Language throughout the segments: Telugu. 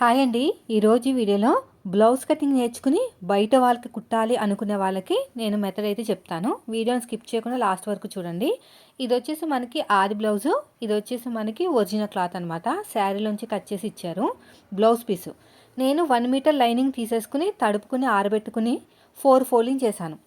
హాయ్ అండి. ఈరోజు వీడియోలో బ్లౌజ్ కటింగ్ నేర్చుకుని బయట వాళ్ళకి కుట్టాలి అనుకునే వాళ్ళకి నేను మెథడ్ అయితే చెప్తాను. వీడియోని స్కిప్ చేయకుండా లాస్ట్ వరకు చూడండి. ఇది వచ్చేసి మనకి ఆది బ్లౌజు. ఇది వచ్చేసి మనకి ఒరిజినల్ క్లాత్ అనమాట శారీలోంచి కట్ చేసి ఇచ్చారు. Blouse piece. నేను వన్ మీటర్ లైనింగ్ తీసేసుకుని తడుపుకుని ఆరబెట్టుకుని ఫోర్ ఫోల్డింగ్ చేశాను.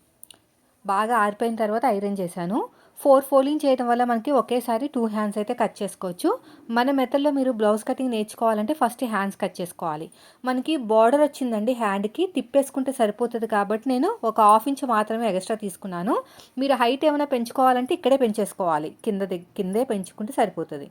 బాగా ఆరిపోయిన తర్వాత ఐరన్ చేశాను. ఫోర్ ఫోల్డింగ్ చేయడం వల్ల మనకి ఒకేసారి టూ హ్యాండ్స్ అయితే కట్ చేసుకోవచ్చు. మన మెథడ్లో మీరు బ్లౌజ్ కటింగ్ నేర్చుకోవాలంటే ఫస్ట్ హ్యాండ్స్ కట్ చేసుకోవాలి. మనకి బార్డర్ వచ్చిందండి హ్యాండ్కి తిప్పేసుకుంటే సరిపోతుంది కాబట్టి నేను ఒక హాఫ్ ఇంచ్ మాత్రమే ఎక్స్ట్రా తీసుకున్నాను. మీరు హైట్ ఏమైనా పెంచుకోవాలంటే ఇక్కడే పెంచేసుకోవాలి. కింద కిందే పెంచుకుంటే సరిపోతుంది.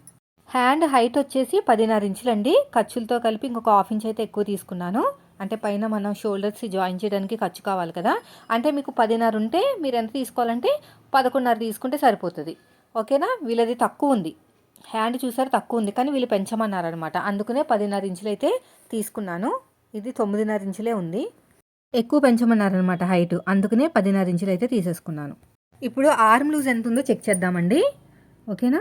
హ్యాండ్ హైట్ వచ్చేసి పదిన్నర ఇంచులండి. ఖర్చులతో కలిపి ఇంకొక హాఫ్ ఇంచ్ అయితే ఎక్కువ తీసుకున్నాను. అంటే పైన మనం షోల్డర్స్ జాయిన్ చేయడానికి ఖర్చు కావాలి కదా. అంటే మీకు పదిన్నర ఉంటే మీరు ఎంత తీసుకోవాలంటే పదకొండున్నర తీసుకుంటే సరిపోతుంది. ఓకేనా? వీళ్ళది తక్కువ ఉంది. హ్యాండ్ చూసారు తక్కువ ఉంది కానీ వీళ్ళు పెంచమన్నారనమాట అందుకనే పదిన్నర ఇంచులు అయితే తీసుకున్నాను. ఇది తొమ్మిదిన్నర ఇంచులే ఉంది. ఎక్కువ పెంచమన్నారనమాట హైట్. అందుకనే పదిన్నర ఇంచులు అయితే తీసేసుకున్నాను. ఇప్పుడు ఆర్మ్ లూజ్ ఎంత ఉందో చెక్ చేద్దామండి. ఓకేనా?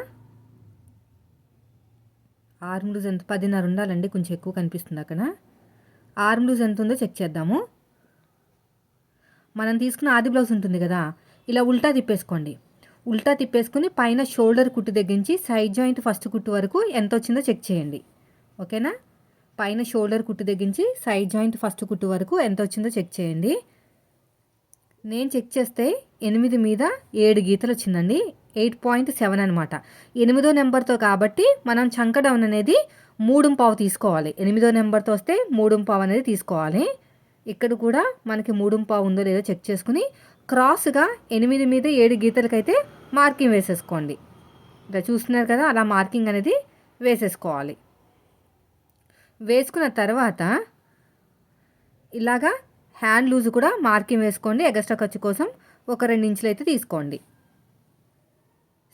ఆర్మ్ లూజ్ ఎంత? పదిన్నర ఉండాలండి కొంచెం ఎక్కువ కనిపిస్తుంది అక్కడ. ఆర్మ్ లూజ్ ఎంత ఉందో చెక్ చేద్దాము. మనం తీసుకున్న ఆది బ్లౌజ్ ఉంటుంది కదా ఇలా ఉల్టా తిప్పేసుకోండి. ఉల్టా తిప్పేసుకుని పైన షోల్డర్ కుట్టు దగ్గర నుంచి సైడ్ జాయింట్ ఫస్ట్ కుట్టు వరకు ఎంత వచ్చిందో చెక్ చేయండి. ఓకేనా? పైన షోల్డర్ కుట్టు దగ్గర నుంచి సైడ్ జాయింట్ ఫస్ట్ కుట్టు వరకు ఎంత వచ్చిందో చెక్ చేయండి. నేను చెక్ చేస్తే ఎనిమిది మీద ఏడు గీతలు వచ్చిందండి. ఎయిట్ పాయింట్ సెవెన్ అనమాట ఎనిమిదో నెంబర్తో కాబట్టి మనం చంక డౌన్ అనేది మూడు పావు తీసుకోవాలి. ఎనిమిదో నెంబర్తో వస్తే మూడు పావు అనేది తీసుకోవాలి. ఇక్కడ కూడా మనకి మూడు పావు ఉందో లేదో చెక్ చేసుకుని క్రాస్గా ఎనిమిది మీద ఏడు గీతలకైతే మార్కింగ్ వేసేసుకోండి. ఇలా చూస్తున్నారు కదా అలా మార్కింగ్ అనేది వేసేసుకోవాలి. వేసుకున్న తర్వాత ఇలాగా హ్యాండ్ లూజ్ కూడా మార్కింగ్ వేసుకోండి. ఎగస్ట్రా ఖర్చు కోసం ఒక రెండు ఇంచులు అయితే తీసుకోండి.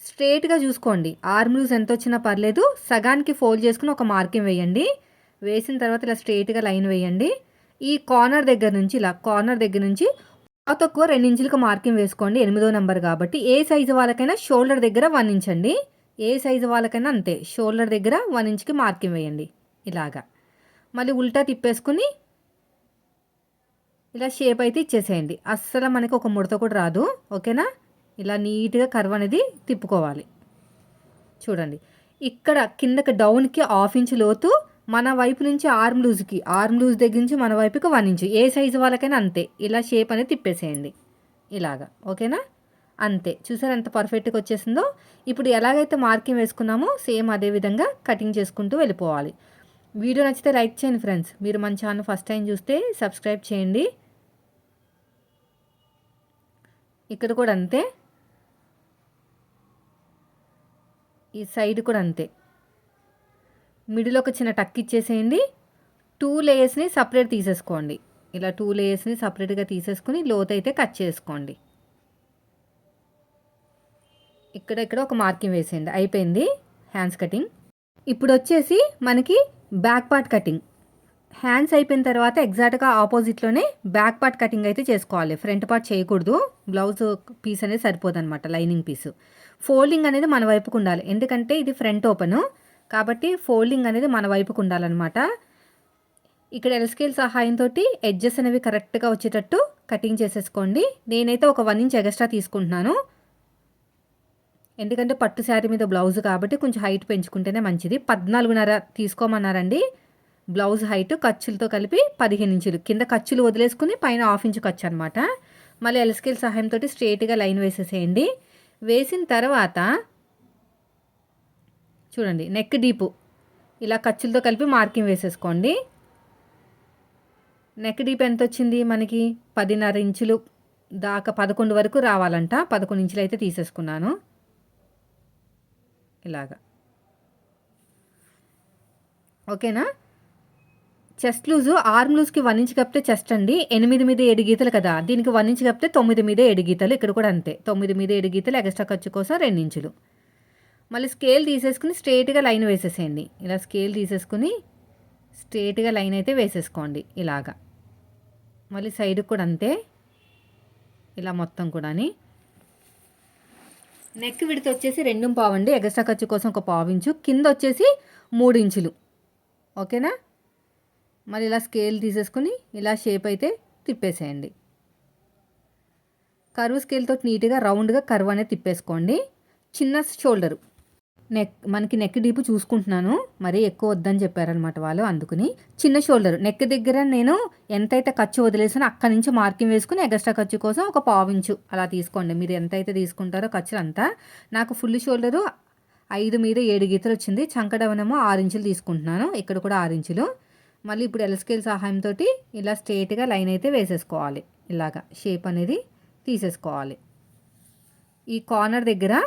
స్ట్రేట్గా చూసుకోండి. ఆర్మ్ లూజ్ ఎంత వచ్చినా పర్లేదు. సగానికి ఫోల్డ్ చేసుకుని ఒక మార్కింగ్ వేయండి. వేసిన తర్వాత ఇలా స్ట్రేట్గా లైన్ వేయండి. ఈ కార్నర్ దగ్గర నుంచి ఇలా కార్నర్ దగ్గర నుంచి తక్కువ రెండు ఇంచులకు మార్కింగ్ వేసుకోండి ఎనిమిదో నెంబర్ కాబట్టి. ఏ సైజు వాళ్ళకైనా షోల్డర్ దగ్గర వన్ ఇంచ్ అండి. ఏ సైజు వాళ్ళకైనా అంతే షోల్డర్ దగ్గర వన్ ఇంచ్కి మార్కింగ్ వేయండి ఇలాగా. మళ్ళీ ఉల్టా తిప్పేసుకుని ఇలా షేప్ అయితే ఇచ్చేసేయండి. అస్సలు మనకి ఒక ముడత కూడా రాదు ఓకేనా? ఇలా నీట్గా కర్వ్ అనేది తిప్పుకోవాలి. చూడండి ఇక్కడ కిందకి డౌన్కి హాఫ్ ఇంచ్ లోతు మన వైపు నుంచి ఆర్మ్ లూజ్కి ఆర్మ్ లూజ్ దగ్గర నుంచి మన వైపుకి వన్ ఇంచు ఏ సైజు వాళ్ళకైనా అంతే. ఇలా షేప్ అనేది తిప్పేసేయండి. ఇలాగా. ఓకేనా? అంతే. చూసారు ఎంత పర్ఫెక్ట్గా వచ్చేసిందో? ఇప్పుడు ఎలాగైతే మార్కింగ్ వేసుకున్నామో సేమ్ అదే విధంగా కటింగ్ చేసుకుంటూ వెళ్ళిపోవాలి. వీడియో నచ్చితే లైక్ చేయండి ఫ్రెండ్స్ మీరు మన ఛానల్ ఫస్ట్ టైం చూస్తే సబ్స్క్రైబ్ చేయండి. ఇక్కడ కూడా అంతే. ఈ సైడ్ కూడా అంతే. మిడిల్ ఒక చిన్న టక్ ఇచ్చేసేయండి. టూ లేయర్స్ని సపరేట్ తీసేసుకోండి. ఇలా టూ లేయర్స్ని సపరేట్గా తీసేసుకుని లోత్ అయితే కట్ చేసుకోండి. ఇక్కడ ఇక్కడ ఒక మార్కింగ్ వేసేయండి. అయిపోయింది. Hands cutting. ఇప్పుడు వచ్చేసి మనకి బ్యాక్ పార్ట్ కటింగ్. హ్యాండ్స్ అయిపోయిన తర్వాత ఎగ్జాక్ట్గా ఆపోజిట్లోనే బ్యాక్ పార్ట్ కటింగ్ అయితే చేసుకోవాలి. ఫ్రంట్ పార్ట్ చేయకూడదు. బ్లౌజ్ పీస్ అనేది సరిపోదు అనమాట లైనింగ్ పీసు. ఫోల్డింగ్ అనేది మన వైపుకు ఉండాలి. ఎందుకంటే ఇది ఫ్రంట్ ఓపెన్. కాబట్టి ఫోల్డింగ్ అనేది మన వైపుకు ఉండాలన్నమాట. ఇక్కడ ఎల్స్కేల్ సహాయంతో ఎడ్జెస్ అనేవి కరెక్ట్గా వచ్చేటట్టు కటింగ్ చేసేసుకోండి. నేనైతే ఒక వన్ ఇంచ్ ఎక్స్ట్రా తీసుకుంటున్నాను. ఎందుకంటే పట్టు శారీ మీద బ్లౌజ్ కాబట్టి కొంచెం హైట్ పెంచుకుంటేనే మంచిది. పద్నాలుగున్నర తీసుకోమన్నారండి. బ్లౌజ్ హైట్ ఖర్చులతో కలిపి పదిహేను ఇంచులు. కింద ఖర్చులు వదిలేసుకుని పైన హాఫ్ ఇంచు ఖర్చు అనమాట మళ్ళీ ఎల్స్కేల్ సహాయంతో స్ట్రేట్గా లైన్ వేసేసేయండి. వేసిన తర్వాత చూడండి నెక్ డీపు ఇలా ఖర్చులతో కలిపి మార్కింగ్ వేసేసుకోండి. నెక్ డీప్ ఎంత వచ్చింది మనకి? పదిన్నర ఇంచులు దాకా పదకొండు వరకు రావాలంట. పదకొండు ఇంచులు అయితే తీసేసుకున్నాను. ఇలాగా. ఓకేనా? చెస్ట్ లూజు ఆర్మ్ లూజ్కి వన్ ఇంచ్ కప్పితే చెస్ట్ అండి. ఎనిమిది మీద ఏడు గీతలు కదా. దీనికి వన్ ఇంచ్ కప్పితే తొమ్మిది మీద ఏడు గీతలు. ఇక్కడ కూడా అంతే. తొమ్మిది మీద ఏడు గీతలు ఎక్స్ట్రా ఖర్చు కోసం రెండు ఇంచులు. మళ్ళీ స్కేల్ తీసేసుకుని స్ట్రేట్గా లైన్ వేసేసేయండి. ఇలా స్కేల్ తీసేసుకుని స్ట్రేట్గా లైన్ అయితే వేసేసుకోండి ఇలాగా. మళ్ళీ సైడ్కి కూడా అంతే. ఇలా మొత్తం కూడాని. నెక్ విడితే వచ్చేసి రెండు పావు అండి ఎగస్ట్రా ఖర్చు కోసం ఒక పావు ఇంచు కింద వచ్చేసి మూడు ఇంచులు. ఓకేనా? మళ్ళీ ఇలా స్కేల్ తీసేసుకుని ఇలా షేప్ అయితే తిప్పేసేయండి. కరువు స్కేల్తో నీట్గా రౌండ్గా కరువు అనేది తిప్పేసుకోండి. చిన్న షోల్డరు. నెక్ మనకి నెక్ డీప్ చూసుకుంటున్నాను. మరీ ఎక్కువ వద్దని చెప్పారనమాట వాళ్ళు అందుకుని. చిన్న షోల్డర్. నెక్ దగ్గర నేను ఎంతైతే ఖర్చు వదిలేసానో అక్కడి నుంచి మార్కింగ్ వేసుకుని ఎగస్ట్రా ఖర్చు కోసం ఒక పావించు అలా తీసుకోండి. మీరు ఎంతైతే తీసుకుంటారో ఖర్చులు అంతా నాకు ఫుల్ షోల్డరు ఐదు మీద ఏడు గీతలు వచ్చింది. చంకడవనమో ఆరు ఇంచులు తీసుకుంటున్నాను. ఇక్కడ కూడా ఆరు ఇంచులు. మళ్ళీ ఇప్పుడు ఎలస్కేల్ సహాయంతో ఇలా స్ట్రేట్గా లైన్ అయితే వేసేసుకోవాలి. ఇలాగా షేప్ అనేది తీసేసుకోవాలి. ఈ కార్నర్ దగ్గర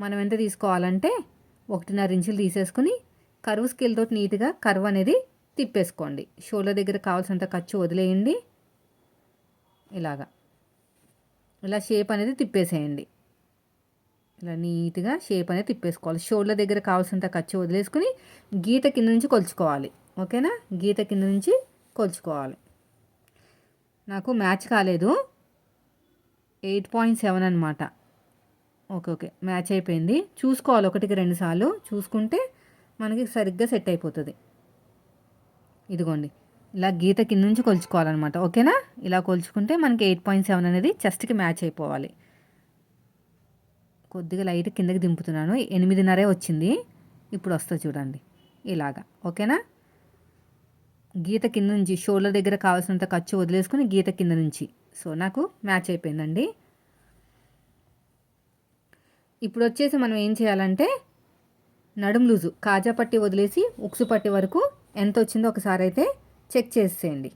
మనం ఎంత తీసుకోవాలంటే ఒకటిన్నర ఇంచులు తీసేసుకుని కరువు స్కేల్తో నీట్గా కరువు అనేది తిప్పేసుకోండి. షోల్డర్ దగ్గర కావాల్సినంత ఖర్చు వదిలేయండి. ఇలాగా. ఇలా షేప్ అనేది తిప్పేసేయండి. ఇలా నీట్గా షేప్ అనేది తిప్పేసుకోవాలి. షోల్డర్ దగ్గర కావాల్సినంత ఖర్చు వదిలేసుకుని గీత కింద నుంచి కొలుచుకోవాలి. ఓకేనా? గీత కింద నుంచి కొలుచుకోవాలి. నాకు మ్యాచ్ కాలేదు. ఎయిట్ పాయింట్ సెవెన్ అనమాట ఓకే ఓకే. మ్యాచ్ అయిపోయింది. చూసుకోవాలి ఒకటికి రెండు సార్లు. చూసుకుంటే మనకి సరిగ్గా సెట్ అయిపోతుంది. ఇదిగోండి. ఇలా గీత కింద నుంచి కొలుచుకోవాలన్నమాట. ఓకేనా? ఇలా కొలుచుకుంటే మనకి ఎయిట్ పాయింట్ సెవెన్ అనేది చెస్ట్కి మ్యాచ్ అయిపోవాలి. కొద్దిగా లైట్ కిందకి దింపుతున్నాను. ఎనిమిదిన్నరే వచ్చింది. ఇప్పుడు వస్తుంది చూడండి. ఇలాగా. ఓకేనా? గీత కింద నుంచి షోల్డర్ దగ్గర కావాల్సినంత ఖర్చు వదిలేసుకుని గీత కింద నుంచి. సో నాకు మ్యాచ్ అయిపోయిందండి. ఇప్పుడు వచ్చేసి మనం ఏం చేయాలంటే నడుము లూజు కాజా పట్టి వదిలేసి ఉక్సు పట్టి వరకు ఎంత వచ్చిందో ఒకసారి అయితే చెక్ చేసేయండి.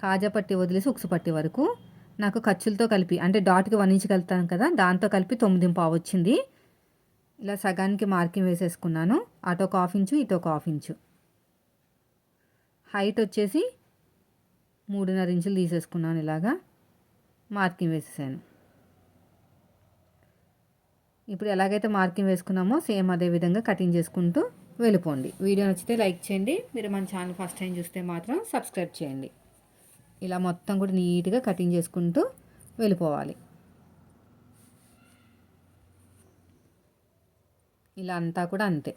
కాజా పట్టి వదిలేసి ఉక్సు పట్టి వరకు నాకు ఖర్చులతో కలిపి అంటే డాట్కి వన్ ఇంచ్ కదా దాంతో కలిపి తొమ్మిది పావు వచ్చింది ఇలా సగానికి మార్కింగ్ వేసేసుకున్నాను. అటు ఒక హాఫ్ ఇంచు ఇటు ఒక హాఫ్ ఇంచు. హైట్ వచ్చేసి మూడున్నర ఇంచులు తీసేసుకున్నాను ఇలాగా. మార్కింగ్ వేసేసాను. ఇప్పుడు ఎలాగైతే మార్కింగ్ వేసుకున్నామో సేమ్ అదే విధంగా కటింగ్ చేసుకుంటూ వెళ్ళిపోండి. వీడియో నచ్చితే లైక్ చేయండి. మీరు మన ఛానల్ ఫస్ట్ టైం చూస్తే మాత్రం సబ్స్క్రైబ్ చేయండి. ఇలా మొత్తం కూడా నీట్గా కటింగ్ చేసుకుంటూ వెళ్ళిపోవాలి. ఇలా అంతా కూడా అంతే.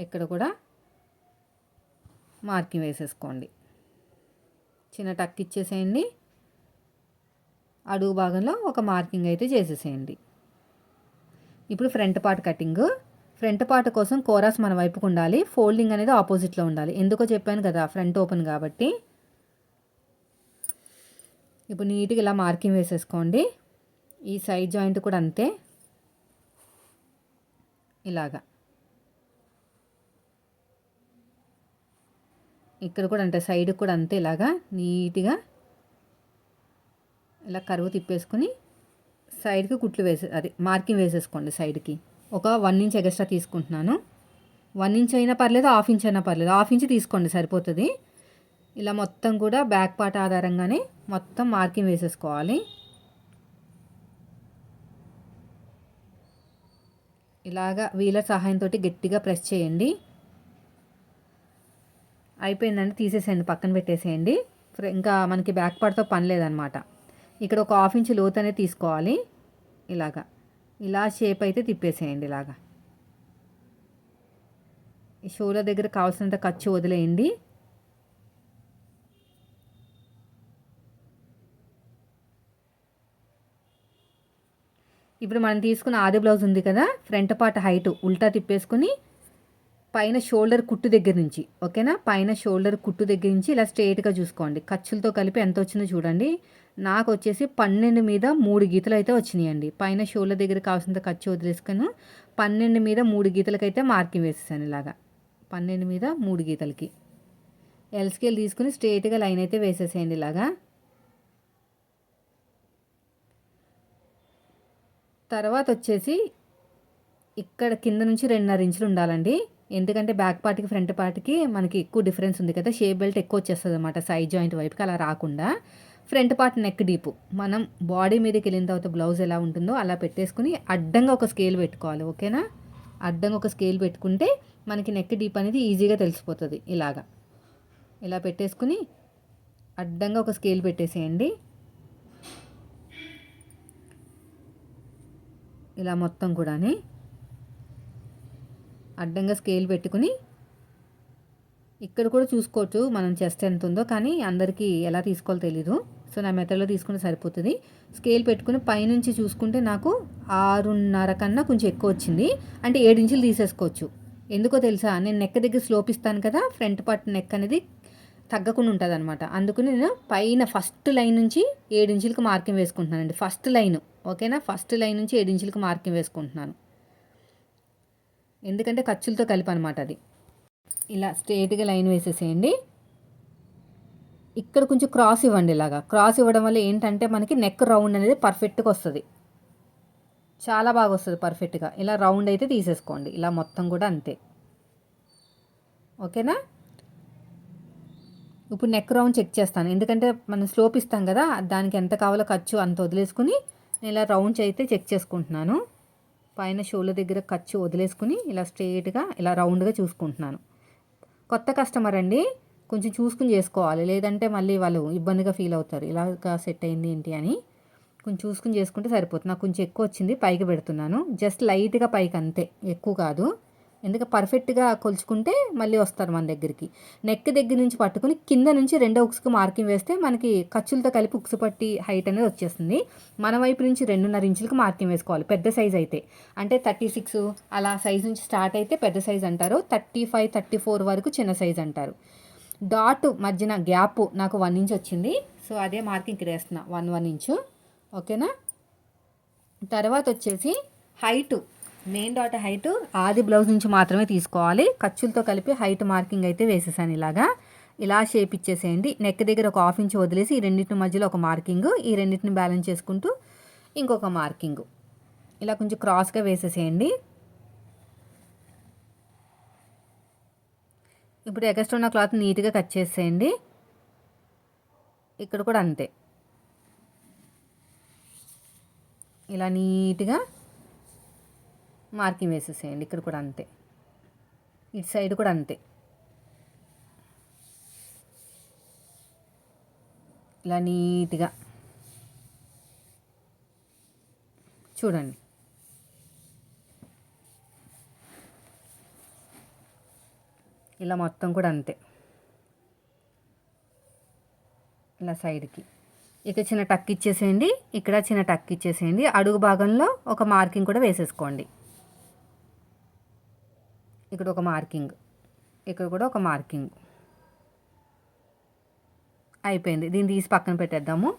ఇక్కడ కూడా మార్కింగ్ వేసేసుకోండి. చిన్న టక్ ఇచ్చేసేయండి. అడుగు భాగంలో ఒక మార్కింగ్ అయితే చేసేసేయండి. ఇప్పుడు front part cutting. Front part కోసం కోరాస్ మన వైపుకు ఉండాలి. ఫోల్డింగ్ అనేది ఆపోజిట్లో ఉండాలి. ఎందుకో చెప్పాను కదా ఫ్రంట్ ఓపెన్ కాబట్టి. ఇప్పుడు నీట్గా ఇలా మార్కింగ్ వేసేసుకోండి. ఈ సైడ్ జాయింట్ కూడా అంతే. ఇలాగా. ఇక్కడ కూడా అంటే సైడ్ కూడా అంతే ఇలాగా. నీట్గా ఇలా కరువు తిప్పేసుకుని సైడ్కి కుట్లు వేసే అది మార్కింగ్ వేసేసుకోండి సైడ్కి. ఒక వన్ ఇంచ్ ఎక్స్ట్రా తీసుకుంటున్నాను. వన్ ఇంచ్ అయినా పర్లేదు హాఫ్ ఇంచ్ అయినా పర్లేదు. హాఫ్ ఇంచ్ తీసుకోండి సరిపోతుంది. ఇలా మొత్తం కూడా బ్యాక్ పార్ట్ ఆధారంగానే మొత్తం మార్కింగ్ వేసేసుకోవాలి. ఇలాగా వీలర్ సహాయంతో గట్టిగా ప్రెస్ చేయండి. అయిపోయిందండి తీసేసేయండి పక్కన పెట్టేసేయండి. ఇంకా మనకి బ్యాక్ పార్ట్తో పని లేదనమాట. ఇక్కడ ఒక హాఫ్ ఇంచ్ లోతు అనేది తీసుకోవాలి. ఇలాగా. ఇలా షేప్ అయితే తిప్పేసేయండి ఇలాగా. ఈ షోల్డర్ దగ్గర కావాల్సినంత ఖర్చు వదిలేయండి. ఇప్పుడు మనం తీసుకున్న ఆది బ్లౌజ్ ఉంది కదా ఫ్రంట్ పార్ట్ హైట్ ఉల్టా తిప్పేసుకుని పైన షోల్డర్ కుట్టు దగ్గర నుంచి ఓకేనా? పైన షోల్డర్ కుట్టు దగ్గర నుంచి ఇలా స్ట్రైట్గా చూసుకోండి. ఖర్చులతో కలిపి ఎంత వచ్చిందో చూడండి. నాకు వచ్చేసి పన్నెండు మీద మూడు గీతలు అయితే వచ్చినాయండి. పైన షోల్డర్ దగ్గర కావాల్సినంత ఖర్చు వదిలేసుకుని పన్నెండు మీద మూడు గీతలకైతే మార్కింగ్ వేసేసాను ఇలాగా. పన్నెండు మీద మూడు గీతలకి. ఎల్ స్కేల్ తీసుకుని స్ట్రైట్గా లైన్ అయితే వేసేసేయండి ఇలాగా. తర్వాత వచ్చేసి ఇక్కడ కింద నుంచి రెండున్నర ఇంచులు ఉండాలండి. ఎందుకంటే బ్యాక్ పార్ట్కి ఫ్రంట్ పార్ట్కి మనకి ఎక్కువ డిఫరెన్స్ ఉంది కదా. షేప్ బెల్ట్ ఎక్కువ వచ్చేస్తుంది అనమాట సైడ్ జాయింట్ వైపుకి అలా రాకుండా. Front part neck deep. మనం బాడీ మీదకి వెళ్ళిన తర్వాత బ్లౌజ్ ఎలా ఉంటుందో అలా పెట్టేసుకుని అడ్డంగా ఒక స్కేల్ పెట్టుకోవాలి ఓకేనా? అడ్డంగా ఒక స్కేల్ పెట్టుకుంటే మనకి నెక్ డీప్ అనేది ఈజీగా తెలిసిపోతుంది ఇలాగా. ఇలా పెట్టేసుకుని అడ్డంగా ఒక స్కేల్ పెట్టేసేయండి. ఇలా మొత్తం కూడాని. అడ్డంగా స్కేల్ పెట్టుకుని ఇక్కడ కూడా చూసుకోవచ్చు మనం చెస్ట్ ఎంత ఉందో కానీ అందరికీ ఎలా తీసుకోవాలో తెలీదు. సో నా మెథడ్లో తీసుకుంటే సరిపోతుంది. స్కేల్ పెట్టుకుని పైనుంచి చూసుకుంటే నాకు ఆరున్నర కన్నా కొంచెం ఎక్కువ వచ్చింది. అంటే ఏడించులు తీసేసుకోవచ్చు. ఎందుకో తెలుసా? నేను నెక్క దగ్గర స్లోప్ ఇస్తాను కదా ఫ్రంట్ పార్ట్ నెక్ అనేది తగ్గకుండా ఉంటుంది అనమాట అందుకని నేను పైన ఫస్ట్ లైన్ నుంచి ఏడించులకు మార్కింగ్ వేసుకుంటున్నానండి. ఫస్ట్ లైన్ ఓకేనా ఫస్ట్ లైన్ నుంచి ఏడించులకు మార్కింగ్ వేసుకుంటున్నాను. ఎందుకంటే ఖర్చులతో కలిపి అనమాట అది. ఇలా స్ట్రేట్గా లైన్ వేసేసేయండి. ఇక్కడ కొంచెం క్రాస్ ఇవ్వండి ఇలాగా. క్రాస్ ఇవ్వడం వల్ల ఏంటంటే మనకి నెక్ రౌండ్ అనేది పర్ఫెక్ట్గా వస్తుంది. చాలా బాగా వస్తుంది పర్ఫెక్ట్గా. ఇలా రౌండ్ అయితే తీసేసుకోండి. ఇలా మొత్తం కూడా అంతే. ఓకేనా? ఇప్పుడు నెక్ రౌండ్ చెక్ చేస్తాను. ఎందుకంటే మనం స్లోప్ ఇస్తాం కదా దానికి ఎంత కావాలో ఖర్చు అంత వదిలేసుకుని నేను ఇలా రౌండ్స్ అయితే చెక్ చేసుకుంటున్నాను. పైన షోల దగ్గర ఖర్చు వదిలేసుకుని ఇలా స్ట్రేట్గా ఇలా రౌండ్గా చూసుకుంటున్నాను. కొత్త కస్టమర్ అండి కొంచెం చూసుకుని చేసుకోవాలి. లేదంటే మళ్ళీ వాళ్ళు ఇబ్బందిగా ఫీల్ అవుతారు. ఇలాగా సెట్ అయింది ఏంటి అని కొంచెం చూసుకుని చేసుకుంటే సరిపోతుంది. నాకు కొంచెం ఎక్కువ వచ్చింది పైకి పెడుతున్నాను. జస్ట్ లైట్గా పైకి అంతే ఎక్కువ కాదు. ఎందుకంటే పర్ఫెక్ట్గా కొలుచుకుంటే మళ్ళీ వస్తారు మన దగ్గరికి. నెక్ దగ్గర నుంచి పట్టుకుని కింద నుంచి రెండో ఉక్స్కి మార్కింగ్ వేస్తే మనకి ఖర్చులతో కలిపి ఉక్సు పట్టి హైట్ అనేది వచ్చేస్తుంది. మన వైపు నుంచి రెండున్నర ఇంచులకు మార్కింగ్ వేసుకోవాలి పెద్ద సైజ్ అయితే. అంటే థర్టీ సిక్స్ అలా సైజ్ నుంచి స్టార్ట్ అయితే పెద్ద సైజ్ అంటారు. థర్టీ ఫైవ్ థర్టీ ఫోర్ వరకు చిన్న సైజ్ అంటారు. డాట్ మధ్యన గ్యాప్ నాకు వన్ ఇంచ్ వచ్చింది. సో అదే మార్కింగ్ ఇక్కడ వేస్తున్నా వన్ వన్ ఇంచు. ఓకేనా? తర్వాత వచ్చేసి హైటు. మెయిన్ డాట్ హైట్ ఆది బ్లౌజ్ నుంచి మాత్రమే తీసుకోవాలి. ఖర్చులతో కలిపి హైట్ మార్కింగ్ అయితే వేసేసాను ఇలాగా. ఇలా షేప్ ఇచ్చేసేయండి. నెక్ దగ్గర ఒక హాఫ్ ఇంచ్ వదిలేసి ఈ రెండింటి మధ్యలో ఒక మార్కింగ్ ఈ రెండింటిని బ్యాలెన్స్ చేసుకుంటూ ఇంకొక మార్కింగ్. ఇలా కొంచెం క్రాస్గా వేసేసేయండి. ఇప్పుడు ఎగస్ట్రా ఉన్న క్లాత్ నీట్గా కట్ చేసేయండి. ఇక్కడ కూడా అంతే. ఇలా నీట్గా మార్కింగ్ వేసేసేయండి. ఇక్కడ కూడా అంతే. ఇటు సైడ్ కూడా అంతే. ఇలా నీట్గా. చూడండి. ఇలా మొత్తం కూడా అంతే. ఇలా సైడ్కి. ఇక చిన్న టక్ ఇచ్చేసేయండి. ఇక్కడ చిన్న టక్ ఇచ్చేసేయండి. అడుగు భాగంలో ఒక మార్కింగ్ కూడా వేసేసుకోండి. ఇక్కడ ఒక మార్కింగ్. ఇక్కడ కూడా ఒక మార్కింగ్. అయిపోయింది. దీన్ని తీసి పక్కన పెట్టేద్దాము.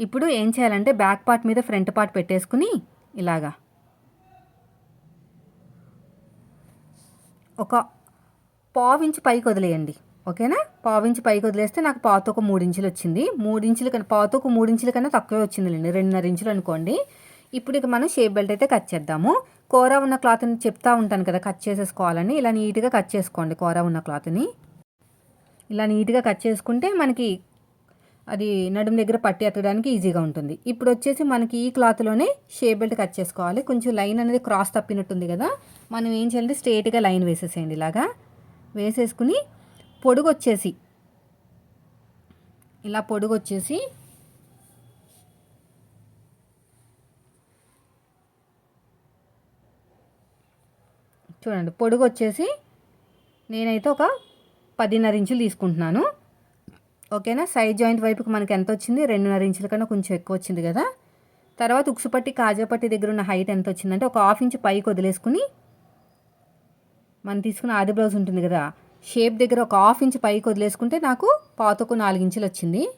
ఇప్పుడు ఏం చేయాలంటే బ్యాక్ పార్ట్ మీద ఫ్రంట్ పార్ట్ పెట్టేసుకుని ఇలాగా ఒక పావించి పైకి వదిలేయండి. ఓకేనా? పావించి పైకి వదిలేస్తే నాకు పాత ఒక మూడించులు వచ్చింది. మూడించులు కన్నా పాత ఒక మూడించుల కన్నా తక్కువే వచ్చిందిలేండి. రెండున్నర ఇంచులు అనుకోండి. ఇప్పుడు ఇక మనం షేప్ బెల్ట్ అయితే కట్ చేద్దాము. కూర ఉన్న క్లాత్ని చెప్తా ఉంటాను కదా కట్ చేసేసుకోవాలని. ఇలా నీట్గా కట్ చేసుకోండి కూర ఉన్న క్లాత్ని. ఇలా నీట్గా కట్ చేసుకుంటే మనకి అది నడుము దగ్గర పట్టి ఎత్తడానికి ఈజీగా ఉంటుంది. ఇప్పుడు వచ్చేసి మనకి ఈ క్లాత్లోనే షేప్ బెల్ట్ కట్ చేసుకోవాలి. కొంచెం లైన్ అనేది క్రాస్ తప్పినట్టుంది కదా మనం ఏం చేయాలంటే స్ట్రేట్గా లైన్ వేసేసేయండి ఇలాగా. వేసేసుకుని పొడుగు వచ్చేసి ఇలా పొడుగు వచ్చేసి చూడండి. పొడుగు వచ్చేసి నేనైతే ఒక పదిన్నర ఇంచులు తీసుకుంటున్నాను. ఓకేనా? సైడ్ జాయింట్ వైపుకి మనకి ఎంత వచ్చింది రెండున్నర ఇంచుల కన్నా కొంచెం ఎక్కువ వచ్చింది కదా. తర్వాత ఉక్సుపట్టి కాజాపట్టి దగ్గర ఉన్న హైట్ ఎంత వచ్చిందంటే ఒక హాఫ్ ఇంచ్ పైకి వదిలేసుకుని మనం తీసుకున్న ఆది బ్లౌజ్ ఉంటుంది కదా షేప్ దగ్గర ఒక హాఫ్ ఇంచ్ పైకి వదిలేసుకుంటే నాకు పాతకు నాలుగు ఇంచులు వచ్చింది.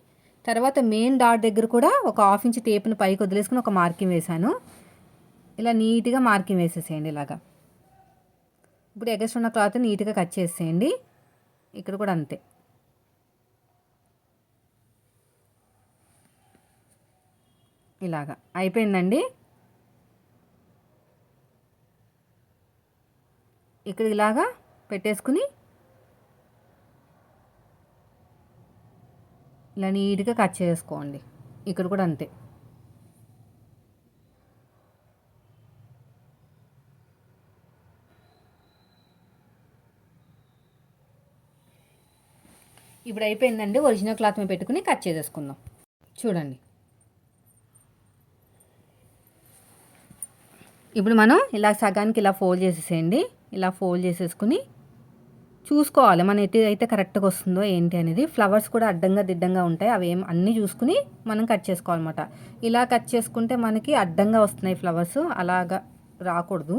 తర్వాత మెయిన్ డాట్ దగ్గర కూడా ఒక హాఫ్ ఇంచ్ టేప్ను పైకి వదిలేసుకుని ఒక మార్కింగ్ వేశాను. ఇలా నీట్గా మార్కింగ్ వేసేసేయండి ఇలాగా. ఇప్పుడు ఎగస్ట్ ఉన్న క్లాత్ నీట్గా కట్ చేసేయండి. ఇక్కడ కూడా అంతే. ఇలాగా. అయిపోయిందండి? ఇక్కడ ఇలాగా పెట్టేసుకుని ఇలా నీట్గా కట్ చేసుకోండి. ఇక్కడ కూడా అంతే. ఇప్పుడు అయిపోయిందండి ఒరిజినల్ క్లాత్ మీద పెట్టుకుని కట్ చేసేసుకుందాం. చూడండి. ఇప్పుడు మనం ఇలా సగానికి ఇలా ఫోల్డ్ చేసేసేయండి. ఇలా ఫోల్డ్ చేసేసుకుని చూసుకోవాలి. మన ఎటు అయితే కరెక్ట్గా వస్తుందో ఏంటి అనేది ఫ్లవర్స్ కూడా అడ్డంగా దిడ్డంగా ఉంటాయి. అవి ఏం అన్నీ చూసుకుని మనం కట్ చేసుకోవాలన్నమాట. ఇలా కట్ చేసుకుంటే మనకి అడ్డంగా వస్తున్నాయి ఫ్లవర్స్ అలాగా రాకూడదు.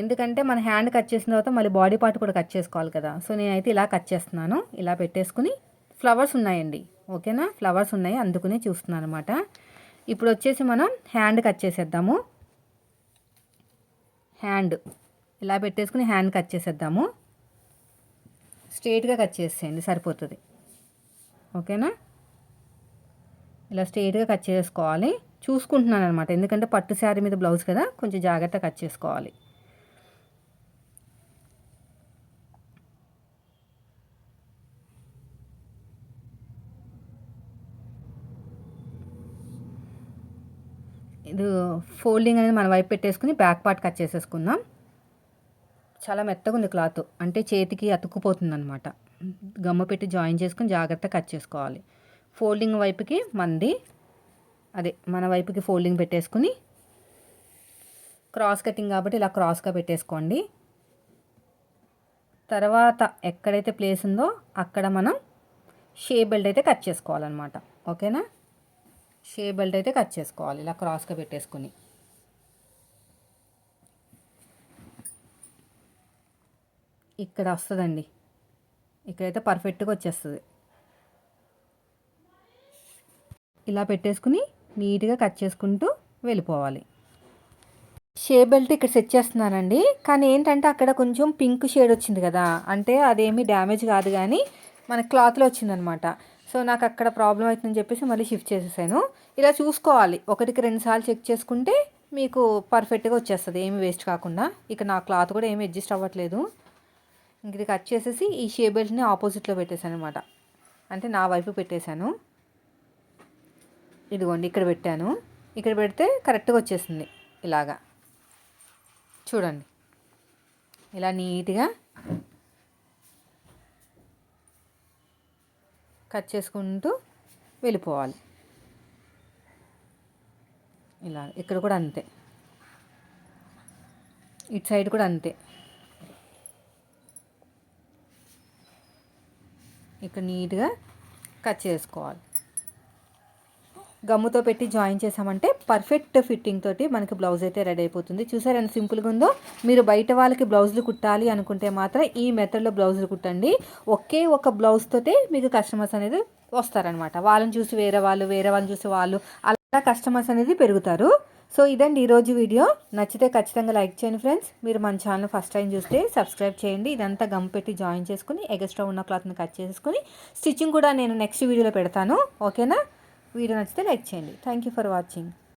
ఎందుకంటే మన హ్యాండ్ కట్ చేసిన తర్వాత మళ్ళీ బాడీ పార్ట్ కూడా కట్ చేసుకోవాలి కదా. సో నేనైతే ఇలా కట్ చేస్తున్నాను. ఇలా పెట్టేసుకుని ఫ్లవర్స్ ఉన్నాయండి. ఓకేనా? ఫ్లవర్స్ ఉన్నాయి అందుకునే చూస్తున్నాను అనమాట ఇప్పుడు వచ్చేసి మనం హ్యాండ్ కట్ చేసేద్దాము. హ్యాండ్. ఇలా పెట్టేసుకుని హ్యాండ్ కట్ చేసేద్దాము. స్ట్రేట్గా కట్ చేసేయండి సరిపోతుంది. ఓకేనా? ఇలా స్ట్రేట్గా కట్ చేసుకోవాలి. చూసుకుంటున్నాను అనమాట ఎందుకంటే పట్టు శారీ మీద బ్లౌజ్ కదా కొంచెం జాగ్రత్తగా కట్ చేసుకోవాలి. ఇది ఫోల్డింగ్ అనేది మన వైపు పెట్టేసుకుని బ్యాక్ పార్ట్ కట్ చేసేసుకుందాం. చాలా మెత్తగా ఉంది క్లాత్. అంటే చేతికి అతుక్కుపోతుంది అనమాట గమ్మ పెట్టి జాయిన్ చేసుకుని జాగ్రత్తగా కట్ చేసుకోవాలి. ఫోల్డింగ్ వైపుకి మంది అదే మన వైపుకి ఫోల్డింగ్ పెట్టేసుకుని క్రాస్ కటింగ్ కాబట్టి ఇలా క్రాస్గా పెట్టేసుకోండి. తర్వాత ఎక్కడైతే ప్లేస్ ఉందో అక్కడ మనం షే బెల్ట్ అయితే కట్ చేసుకోవాలన్నమాట. ఓకేనా? షే బెల్ట్ అయితే కట్ చేసుకోవాలి ఇలా క్రాస్గా పెట్టేసుకుని. ఇక్కడ వస్తుందండి. ఇక్కడైతే పర్ఫెక్ట్గా వచ్చేస్తుంది. ఇలా పెట్టేసుకుని నీట్గా కట్ చేసుకుంటూ వెళ్ళిపోవాలి. షే బెల్ట్ ఇక్కడ సెట్ చేస్తున్నానండి. కానీ ఏంటంటే అక్కడ కొంచెం పింక్ షేడ్ వచ్చింది కదా. అంటే అదేమి డ్యామేజ్ కాదు కానీ మన క్లాత్లో వచ్చిందనమాట. సో నాకు అక్కడ ప్రాబ్లం అవుతుందని చెప్పేసి మళ్ళీ షిఫ్ట్ చేసేసాను. ఇలా చూసుకోవాలి. ఒకటికి రెండు సార్లు చెక్ చేసుకుంటే మీకు పర్ఫెక్ట్గా వచ్చేస్తుంది. ఏమి వేస్ట్ కాకుండా. ఇక నా క్లాత్ కూడా ఏమి అడ్జస్ట్ అవ్వట్లేదు. ఇంక ఇది కట్ చేసేసి ఈ షే బెల్ట్ని ఆపోజిట్లో పెట్టేశాను అనమాట అంటే నా వైపు పెట్టేశాను. ఇదిగోండి ఇక్కడ పెట్టాను. ఇక్కడ పెడితే కరెక్ట్గా వచ్చేసింది ఇలాగా. చూడండి. ఇలా నీట్గా కట్ చేసుకుంటూ వెళ్ళిపోవాలి. ఇలా ఇక్కడ కూడా అంతే. ఇటు సైడ్ కూడా అంతే. ఇక్కడ నీట్గా కట్ చేసుకోవాలి. గమ్ముతో పెట్టి జాయిన్ చేసామంటే పర్ఫెక్ట్ ఫిట్టింగ్ తోటి మనకి బ్లౌజ్ అయితే రెడీ అయిపోతుంది. చూసారు ఎంత సింపుల్గా ఉందో? మీరు బయట వాళ్ళకి బ్లౌజులు కుట్టాలి అనుకుంటే మాత్రం ఈ మెథడ్లో బ్లౌజులు కుట్టండి. ఒకే ఒక బ్లౌజ్ తోటే మీకు కస్టమర్స్ అనేది వస్తారనమాట వాళ్ళని చూసి వేరే వాళ్ళు వేరే వాళ్ళని చూసి వాళ్ళు అలా కస్టమర్స్ అనేది పెరుగుతారు. సో ఇదండి ఈరోజు వీడియో. నచ్చితే ఖచ్చితంగా లైక్ చేయండి ఫ్రెండ్స్ మీరు మన ఛానల్ ఫస్ట్ టైం చూస్తే సబ్స్క్రైబ్ చేయండి. ఇదంతా గమ్ పెట్టి జాయిన్ చేసుకుని ఎగస్ట్రా ఉన్న క్లాత్ని కట్ చేసుకుని స్టిచ్చింగ్ కూడా నేను నెక్స్ట్ వీడియోలో పెడతాను. ఓకేనా వీడియో నచ్చితే లైక్ చేయండి. Thank you for watching